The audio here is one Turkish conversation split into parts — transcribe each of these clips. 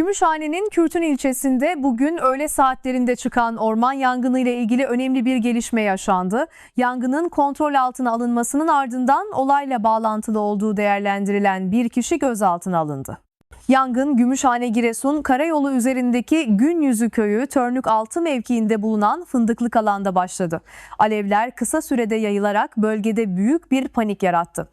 Gümüşhane'nin Kürtün ilçesinde bugün öğle saatlerinde çıkan orman yangını ile ilgili önemli bir gelişme yaşandı. Yangının kontrol altına alınmasının ardından olayla bağlantılı olduğu değerlendirilen bir kişi gözaltına alındı. Yangın Gümüşhane Giresun karayolu üzerindeki Günyüzü köyü Törnük Altı mevkiinde bulunan fındıklık alanda başladı. Alevler kısa sürede yayılarak bölgede büyük bir panik yarattı.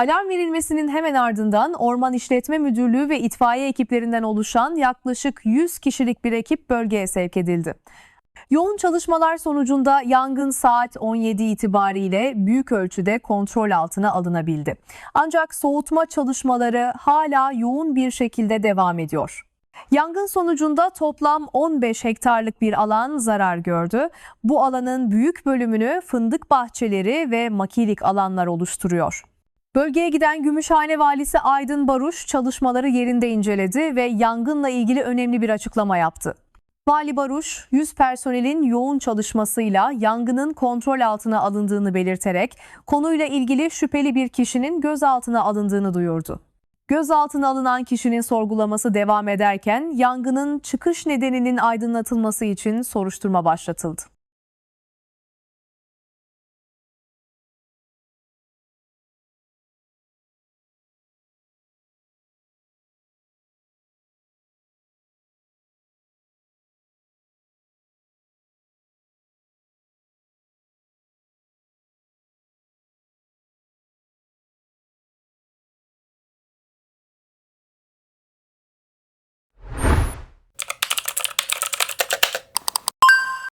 Alarm verilmesinin hemen ardından Orman İşletme Müdürlüğü ve itfaiye ekiplerinden oluşan yaklaşık 100 kişilik bir ekip bölgeye sevk edildi. Yoğun çalışmalar sonucunda yangın saat 17 itibariyle büyük ölçüde kontrol altına alınabildi. Ancak soğutma çalışmaları hala yoğun bir şekilde devam ediyor. Yangın sonucunda toplam 15 hektarlık bir alan zarar gördü. Bu alanın büyük bölümünü fındık bahçeleri ve makilik alanlar oluşturuyor. Bölgeye giden Gümüşhane Valisi Aydın Baruş çalışmaları yerinde inceledi ve yangınla ilgili önemli bir açıklama yaptı. Vali Baruş, 100 personelin yoğun çalışmasıyla yangının kontrol altına alındığını belirterek konuyla ilgili şüpheli bir kişinin gözaltına alındığını duyurdu. Gözaltına alınan kişinin sorgulaması devam ederken yangının çıkış nedeninin aydınlatılması için soruşturma başlatıldı.